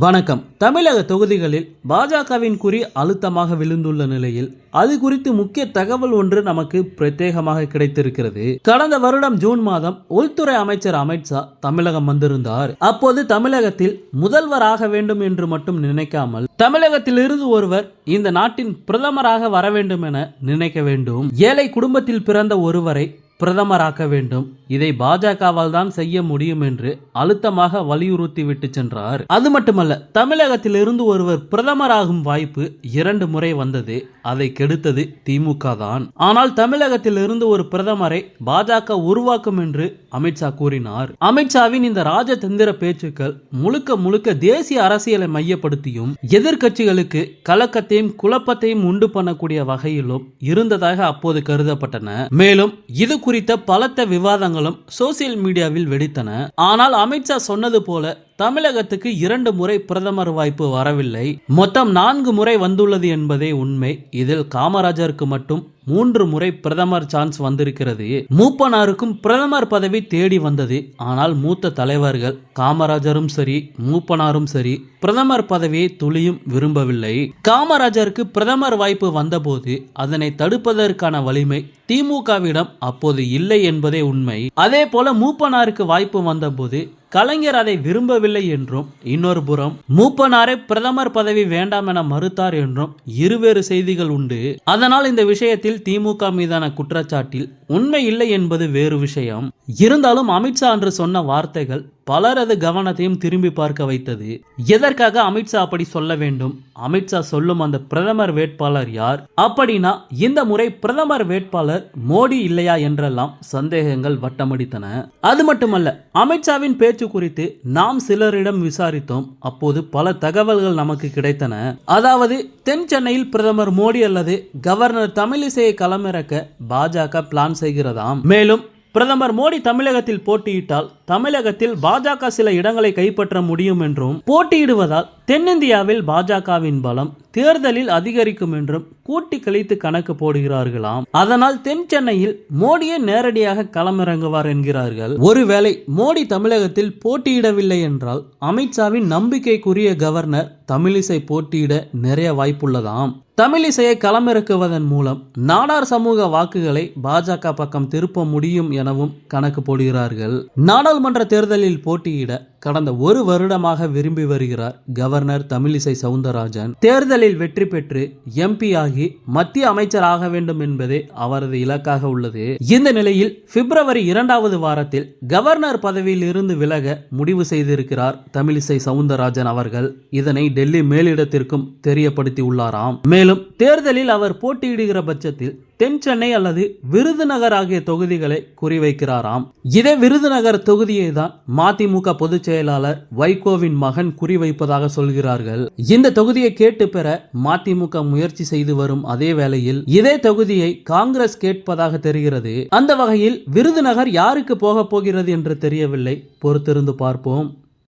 வணக்கம். தமிழக தொகுதிகளில் பாஜகவின் குறி அழுத்தமாக விழுந்துள்ள நிலையில் அது குறித்து முக்கிய தகவல் ஒன்று நமக்கு பிரத்யேகமாக கிடைத்திருக்கிறது. கடந்த வருடம் ஜூன் மாதம் உள்துறை அமைச்சர் அமித்ஷா தமிழகம் வந்திருந்தார். அப்போது தமிழகத்தில் முதல்வராக வேண்டும் என்று மட்டும் நினைக்காமல் தமிழகத்திலிருந்து ஒருவர் இந்த நாட்டின் பிரதமராக வர வேண்டும் என நினைக்க வேண்டும். ஏழை குடும்பத்தில் பிறந்த ஒருவரை பிரதமராக்க வேண்டும். இதை பாஜகவால் தான் செய்ய முடியும் என்று அழுத்தமாக வலியுறுத்தி விட்டு சென்றார். அது மட்டுமல்ல தமிழகத்திலிருந்து ஒருவர் பிரதமராகும் வாய்ப்பு இரண்டு முறை வந்தது. அதை கெடுத்தது திமுக தான். ஆனால் தமிழகத்திலிருந்து ஒரு பிரதமரை பாஜக உருவாக்கும் என்று அமித்ஷா கூறினார். அமித்ஷாவின் இந்த ராஜதந்திர பேச்சுக்கள் முழுக்க முழுக்க தேசிய அரசியலை மையப்படுத்தியும் எதிர்க்கட்சிகளுக்கு கலக்கத்தையும் குழப்பத்தையும் உண்டு பண்ணக்கூடிய வகையிலும் இருந்ததாக அப்போது கருதப்பட்டன. மேலும் இது குறித்த பலத்த விவாதங்களும் சோசியல் மீடியாவில் வெடித்தன. ஆனால் அமித்ஷா சொன்னது போல தமிழகத்துக்கு இரண்டு முறை பிரதமர் வாய்ப்பு வரவில்லை. மொத்தம் நான்கு முறை வந்துள்ளது என்பதே உண்மை. இதில் காமராஜருக்கு மட்டும் மூன்று முறை பிரதமர் சான்ஸ் வந்திருக்கிறது. மூப்பனாருக்கும் பிரதமர் பதவி தேடி வந்தது. ஆனால் மூத்த தலைவர்கள் காமராஜரும் சரி மூப்பனாரும் சரி பிரதமர் பதவியை துளியும் விரும்பவில்லை. காமராஜருக்கு பிரதமர் வாய்ப்பு வந்தபோது அதனை தடுப்பதற்கான வலிமை திமுகவிடம் அப்போது இல்லை என்பதே உண்மை. அதே போல மூப்பனாருக்கு வாய்ப்பு வந்தபோது கலைஞர் அதை விரும்பவில்லை என்றும் இன்னொரு புறம் மூப்பனாரே பிரதமர் பதவி வேண்டாம் என மறுத்தார் என்றும் இருவேறு செய்திகள் உண்டு. அதனால் இந்த விஷயத்தில் திமுக மீதான குற்றச்சாட்டில் உண்மை இல்லை என்பது வேறு விஷயம். இருந்தாலும் அமித்ஷா அன்று சொன்ன வார்த்தைகள் பலரது கவனத்தையும் திரும்பி பார்க்க வைத்தது. எதற்காக அமித்ஷா அப்படி சொல்ல வேண்டும்? அமித்ஷா சொல்லும் அந்த பிரதமர் வேட்பாளர் யார்? அப்படின்னா இந்த முறை பிரதமர் வேட்பாளர் மோடி இல்லையா என்றெல்லாம் சந்தேகங்கள் வட்டமடித்தன. அது மட்டுமல்ல அமித்ஷாவின் பேச்சு குறித்து நாம் சிலரிடம் விசாரித்தோம். அப்போது பல தகவல்கள் நமக்கு கிடைத்தன. அதாவது தென் சென்னையில் பிரதமர் மோடி அல்லது கவர்னர் தமிழிசையை களமிறக்க பாஜக பிளான் செய்கிறதாம். மேலும் பிரதமர் மோடி தமிழகத்தில் போட்டியிட்டால் தமிழகத்தில் பாஜக சில இடங்களை கைப்பற்ற முடியும் என்றும் போட்டியிடுவதால் தென்னிந்தியாவில் பாஜகவின் பலம் தேர்தலில் அதிகரிக்கும் என்றும் கூட்டி கழித்து கணக்கு போடுகிறார்களாம். அதனால் தென் சென்னையில் மோடியே நேரடியாக களமிறங்குவார் என்கிறார்கள். ஒருவேளை மோடி தமிழகத்தில் போட்டியிடவில்லை என்றால் அமித்ஷாவின் நம்பிக்கைக்குரிய கவர்னர் தமிழிசை போட்டியிட நிறைய வாய்ப்புள்ளதாம். தமிழிசையை களமிறக்குவதன் மூலம் நாடார் சமூக வாக்குகளை பாஜக பக்கம் திருப்ப முடியும் எனவும் கணக்கு போடுகிறார்கள். நாடாளுமன்ற தேர்தலில் போட்டியிட கடந்த ஒரு வருடமாக விரும்பி வருகிறார் கவர்னர் தமிழிசை சவுந்தரராஜன். தேர்தலில் வெற்றி பெற்று எம்பி ஆகி மத்திய அமைச்சர் ஆக வேண்டும் என்பதே அவரது இலக்காக உள்ளது. இந்த நிலையில் பிப்ரவரி இரண்டாவது வாரத்தில் கவர்னர் பதவியில் இருந்து விலக முடிவு செய்திருக்கிறார் தமிழிசை சவுந்தரராஜன் அவர்கள். இதனை டெல்லி மேலிடத்திற்கும் தெரியப்படுத்தி உள்ளாராம் மேலும் தேர்தலில் அவர் போட்டியிடுகிற பட்சத்தில் தென் சென்னை அல்லது விருதுநகர் ஆகிய தொகுதிகளை குறிவைக்கிறாராம். இதே விருதுநகர் தொகுதியை தான் மதிமுக பொதுச் செயலாளர் வைகோவின் மகன் குறிவைப்பதாக சொல்கிறார்கள். இந்த தொகுதியை கேட்டு பெற மதிமுக முயற்சி செய்து வரும் அதே வேளையில் இதே தொகுதியை காங்கிரஸ் கேட்பதாக தெரிகிறது. அந்த வகையில் விருதுநகர் யாருக்கு போக போகிறது என்று தெரியவில்லை. பொறுத்திருந்து பார்ப்போம்.